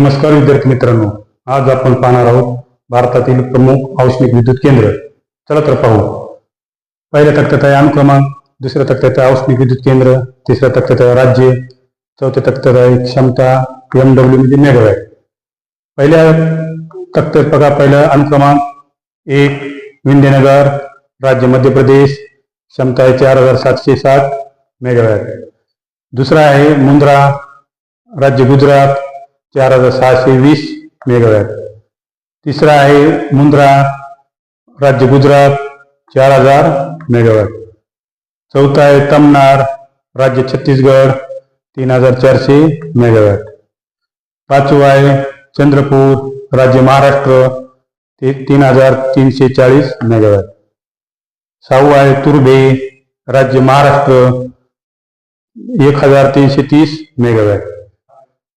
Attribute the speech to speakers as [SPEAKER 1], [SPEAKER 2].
[SPEAKER 1] नमस्कार विद्यार्थी मित्रांनो. आज आपण पाहणार आहोत भारतातील प्रमुख औष्णिक विद्युत केंद्र. चला तर पाहू. पहिल्या तक्त्यात आहे अनुक्रमांक दुसऱ्या तक्त्यात आहे औष्णिक विद्युत केंद्र तिसऱ्या तक्त्यात आहे राज्य चौथ्या तक्त्यात आहे क्षमता एम डब्ल्यू म्हणजे मेगावॅट पहिल्या तक्त्यात बघा पहिला अनुक्रमांक एक विंध्यनगर राज्य मध्य प्रदेश क्षमता आहे चार हजार सातशे सात मेगावॅट दुसरा आहे मुंद्रा राज्य गुजरात चार हज़ार सहाशे वीस मेगावॅट। तिसरा आहे मुंद्रा, राज्य गुजरात, चार हज़ार मेगावॅट। चौथा आहे तमनार राज्य छत्तीसगड तीन हज़ार चारशे मेगावॅट। पाचवा आहे चंद्रपूर, राज्य महाराष्ट्र तीन हज़ार तीनशे चाळीस मेगावॅट। सहावं आहे तुर्भे राज्य महाराष्ट्र, एक हज़ार तीनशे तीस मेगावॅट।